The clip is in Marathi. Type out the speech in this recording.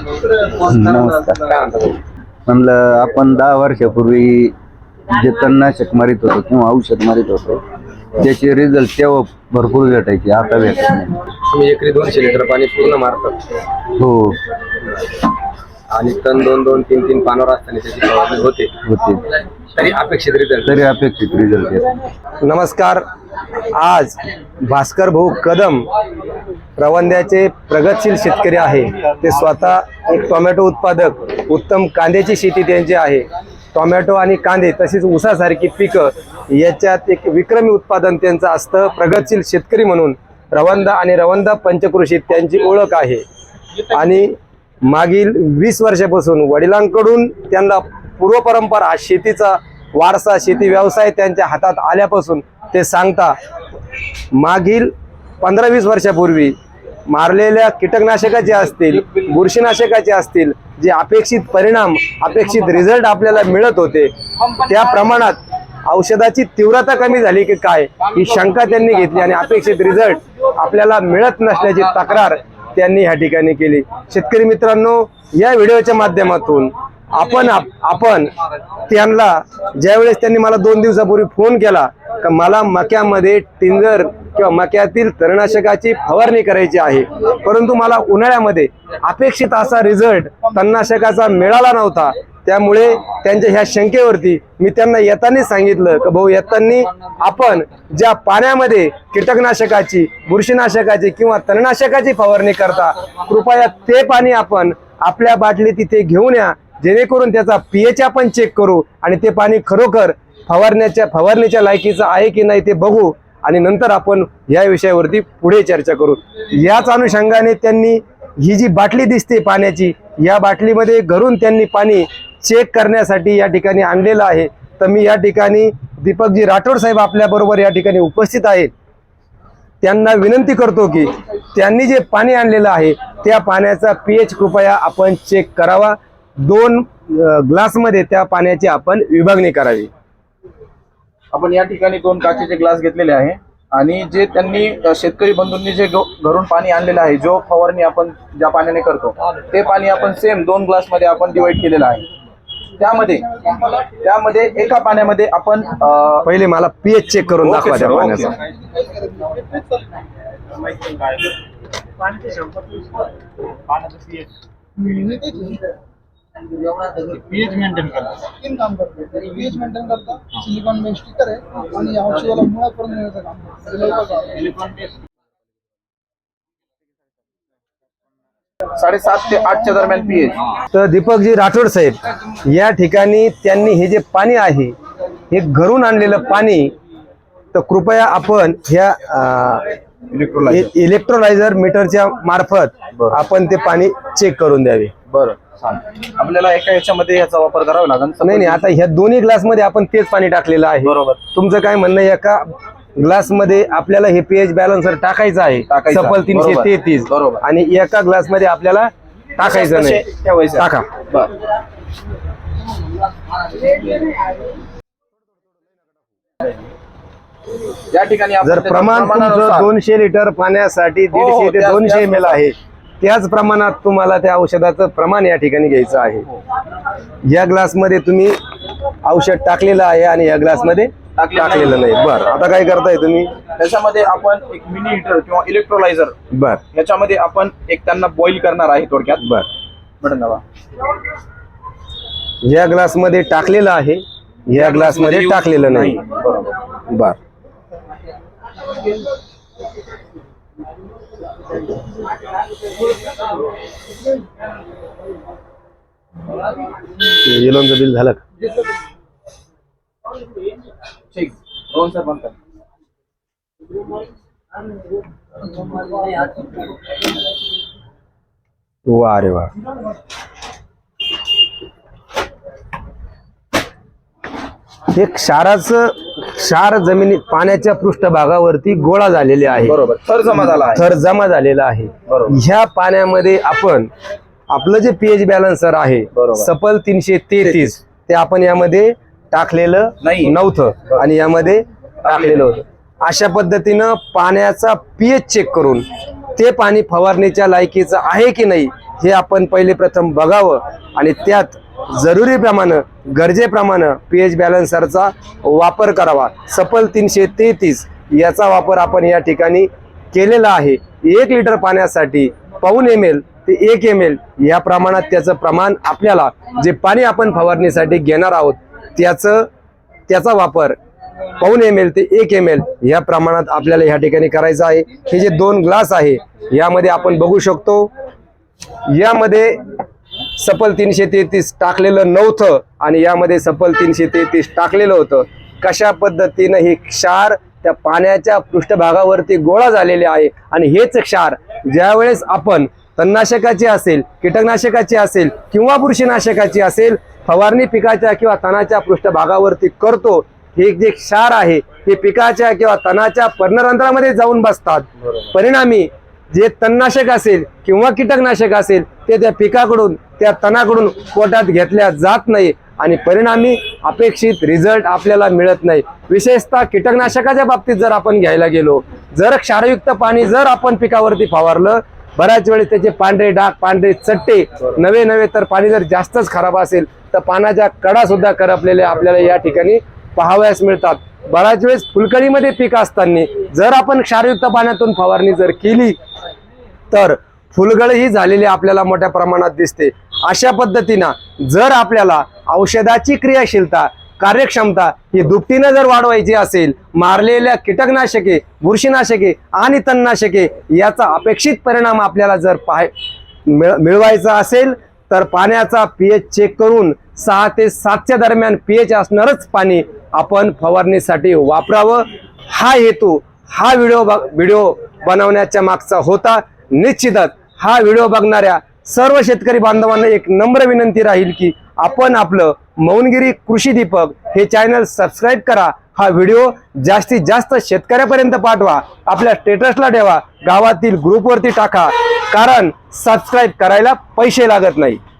नमस्कार. म्हणलं आपण दहा वर्षापूर्वी जे तणनाशक मारित होतो किंवा औषध मारित होतो त्याचे रिझल्ट तेव्हा भरपूर भेटायचे आता भेटत नाही. तुम्ही एकरी दोनशे लिटर पाणी पूर्ण मारतात हो. आणि तण दोन दोन तीन तीन पानावर असताना त्याची फवारणी होते. होते. तरी अपेक्षित रिझल्ट तरी अपेक्षित रिझल्ट येत नमस्कार. आज भास्कर भाऊ कदम रवंद्याचे प्रगतशील शेतकरी आहे. ते स्वतः एक टोमॅटो उत्पादक उत्तम कांद्याची शेती त्यांची आहे. टोमॅटो आणि कांदे तसेच ऊसासारखी पिकं याच्यात एक विक्रमी उत्पादन त्यांचं असतं. प्रगतशील शेतकरी म्हणून रवंदा आणि रवंदा पंचकृषीत त्यांची ओळख आहे. आणि मागील वीस वर्षापासून वडिलांकडून त्यांना पूर्वपरंपरा शेतीचा वारसा शेती व्यवसाय त्यांच्या हातात आल्यापासून ते सांगता मागील पंधरा वीस वर्षापूर्वी मारलेल्या कीटकनाशकाचे असतील बुरशीनाशकाचे असतील जे अपेक्षित परिणाम अपेक्षित रिझल्ट आपल्याला मिळत होते त्या प्रमाणात औषधाची तीव्रता कमी झाली की काय ही शंका त्यांनी घेतली आणि अपेक्षित रिझल्ट आपल्याला मिळत नसल्याची तक्रार त्यांनी ह्या ठिकाणी केली. शेतकरी मित्रांनो या व्हिडिओच्या माध्यमातून आपण आप- आपण त्यांना ज्यावेळेस त्यांनी मला दोन दिवसापूर्वी फोन केला मला मक्यामध्ये टिंजर किंवा मक्यातील तणनाशकाची फवारणी करायची आहे. परंतु मला उन्हाळ्यामध्ये अपेक्षित असा रिझल्ट तणनाशकाचा मिळाला नव्हता. त्यामुळे त्यांच्या ह्या शंकेवरती मी त्यांना येतानी सांगितलं की भाऊ येतानी आपण ज्या पाण्यामध्ये कीटकनाशकाची बुरशीनाशकाची किंवा तणनाशकाची फवारणी करता कृपया ते पाणी आपण आपल्या बाटली तिथे घेऊन या. जेणेकरून त्याचा पीएच आपण चेक करू आणि ते पाणी खरोखर फवारण्याच्या फवारणीच्या लायकीचं आहे की नाही ते बघू आणि नंतर आपण या विषयावरती पुढे चर्चा करू. याच अनुषंगाने त्यांनी ही जी बाटली दिसते पाण्याची या बाटलीमध्ये घरून त्यांनी पाणी चेक करण्यासाठी या ठिकाणी आणलेलं आहे. तर मी या ठिकाणी दीपकजी राठोड साहेब आपल्याबरोबर या ठिकाणी उपस्थित आहेत. त्यांना विनंती करतो की त्यांनी जे पाणी आणलेलं आहे त्या पाण्याचा पीएच कृपया आपण चेक करावा. दोन ग्लासमध्ये त्या पाण्याची आपण विभागणी करावी. आपण या ठिकाणी दोन काचेचे ग्लास घेतलेले आहे. आणि जे त्यांनी शेतकरी बंधूंनी जे घरून पाणी आणलेलं आहे जो फवारणी आपण ज्या पाण्याने करतो ते पाणी आपण सेम दोन ग्लासमध्ये आपण डिवाइड केलेलं आहे. त्यामध्ये त्यामध्ये एका पाण्यामध्ये आपण पहिले मला पीएच चेक करून दाखवा त्या ओके. पाण्याचा. पीएच मेंटेन करता तीन काम करते. पीएच मेंटेन करता सिलिकॉन स्टिकर आहे आणि या औषधाला मुळापर्यंत मिळतं काम. सिलिकॉन साडेसात ते आठच्या दरम्यान पीएच. तर दीपकजी राठोड साहेब या ठिकाणी त्यांनी हे जे पाणी आहे हे घरून आणलेलं पाणी तर कृपया आपण ह्या इलेक्ट्रोलायझर मीटरच्या मार्फत आपण ते पाणी चेक करून द्यावे. बरं. आपल्याला एका ह्याच्यामध्ये याचा वापर करावा लागेल. नाही नाही आता ह्या दोन्ही ग्लासमध्ये आपण तेच पाणी टाकलेलं आहे. बरोबर. तुमचं काय म्हणणं आहे एका ग्लासमध्ये आपल्याला हे पीएच बॅलन्सर टाकायचं आहे. टाकायचं. सफल तीनशे बरोबर. तेहतीस. बरोबर. आणि एका ग्लासमध्ये आपल्याला टाकायचं नाही. ठेवायचे. टाका. बरं. या ठिकाणी आपण जर त्याच्या प्रमाण तुमचं प्रमाणानुसार- दोनशे लिटर पाण्यासाठी हो, दीडशे ते त्याच- दोनशे त्याच एम एल आहे. त्याच प्रमाणात तुम्हाला त्या औषधाचं प्रमाण या ठिकाणी घ्यायचं आहे. या ग्लासमध्ये तुम्ही औषध टाकलेलं आहे आणि या ग्लासमध्ये टाकलेलं टाकलेलं नाही. बर आता काय करताय तुम्ही? त्याच्यामध्ये आपण एक मिनी हिटर किंवा इलेक्ट्रोलायझर बर. याच्यामध्ये आपण एक त्यांना बॉईल करणार आहे थोडक्यात. बर. बटन दाबा या ग्लासमध्ये टाकलेलं आहे. या ग्लासमध्ये टाकलेलं नाही. बरोबर. बर. येलोनचं बिल झालं का? वा अरे वा. हे क्षाराचं क्षार जमिनी पाण्याच्या पृष्ठभागावरती गोळा झालेले आहे. बरोबर. थर जमा झाला आहे. थर जमा झालेला आहे. बरोबर. ह्या पाण्यामध्ये आपण आपलं जे पीएच बॅलन्सर आहे बरोबर. सफल तीनशे तेहतीस ते आपण यामध्ये टाकलेलं. नव्हतं. आणि यामध्ये टाकलेलं होतं. अशा पद्धतीनं पाण्याचा पीएच चेक करून ते पाणी फवारणीच्या लायकीचं आहे की नाही हे आपण पहिले प्रथम बघावं आणि त्यात जरुरीप्रमाणे गरजेप्रमाणे पी एच बॅलन्सरचा वापर करावा. सफल तीनशे तेहतीस याचा वापर आपण या ठिकाणी केलेला आहे. एक लिटर पाण्यासाठी पाऊन एम एल ते एक एम एल या प्रमाणात त्याचं प्रमाण आपल्याला जे पाणी आपण फवारणीसाठी घेणार आहोत त्याचं त्याचा वापर पाऊन एम एल ते एक एम एल या प्रमाणात आपल्याला ह्या ठिकाणी करायचं आहे. हे जे दोन ग्लास आहे यामध्ये आपण बघू शकतो. यामध्ये सफल तीनशे तेहतीस टाकलेलं नव्हतं आणि यामध्ये सफल तीनशे तेहतीस टाकलेलं होतं. कशा पद्धतीनं हे क्षार त्या पाण्याच्या पृष्ठभागावरती गोळा झालेले आहे आणि हेच क्षार ज्यावेळेस आपण तणनाशकाची असेल कीटकनाशकाची असेल किंवा बुरशीनाशकाची असेल फवारणी पिकाच्या किंवा तणाच्या पृष्ठभागावरती करतो हे जे क्षार आहे हे पिकाच्या किंवा तणाच्या पर्णरंध्रामध्ये जाऊन बसतात. परिणामी जे तणनाशक असेल किंवा कीटकनाशक असेल ते त्या पिकाकडून त्या तणाकडून पोटात घेतल्या जात नाही आणि परिणामी अपेक्षित रिझल्ट आपल्याला मिळत नाही. विशेषतः कीटकनाशकाच्या बाबतीत जर आपण घ्यायला गेलो जर क्षारयुक्त पाणी जर आपण पिकावरती फवारलं बऱ्याच वेळेस त्याचे पांढरे डाग पांढरे चट्टे नवे नवे तर पाणी जर जास्तच खराब असेल तर पाण्याच्या कडा सुद्धा करपलेल्या आपल्याला या ठिकाणी पाहावयास मिळतात. बऱ्याच वेळेस फुलकळीमध्ये पीक असताना जर आपण क्षारयुक्त पाण्यातून फवारणी जर केली तर फुलगळ ही झालेली आपल्याला मोठ्या प्रमाणात दिसते. अशा पद्धतीनं जर आपल्याला औषधाची क्रियाशीलता कार्यक्षमता ही दुपटीनं जर वाढवायची असेल मारलेल्या कीटकनाशके बुरशीनाशके आणि तणनाशके याचा अपेक्षित परिणाम आपल्याला जर पाय मिळ मिळवायचा असेल तर पाण्याचा पीएच चेक करून सहा ते सातच्या दरम्यान पीएच असणारच पाणी आपण फवारणीसाठी वापरावं. हा हेतू हा व्हिडिओ व्हिडिओ बनवण्याच्या मागचा होता. निश्चितच हा व्हिडिओ बघणाऱ्या सर्व शेतकरी बांधवांना एक नम्र विनंती राहील की आपण आपलं मौनगिरी कृषी दीपक हे चॅनल सबस्क्राईब करा. हा व्हिडिओ जास्तीत जास्त शेतकऱ्यापर्यंत पाठवा. आपल्या स्टेटसला ठेवा. गावातील ग्रुपवरती टाका. कारण सबस्क्राईब करायला पैसे लागत नाही.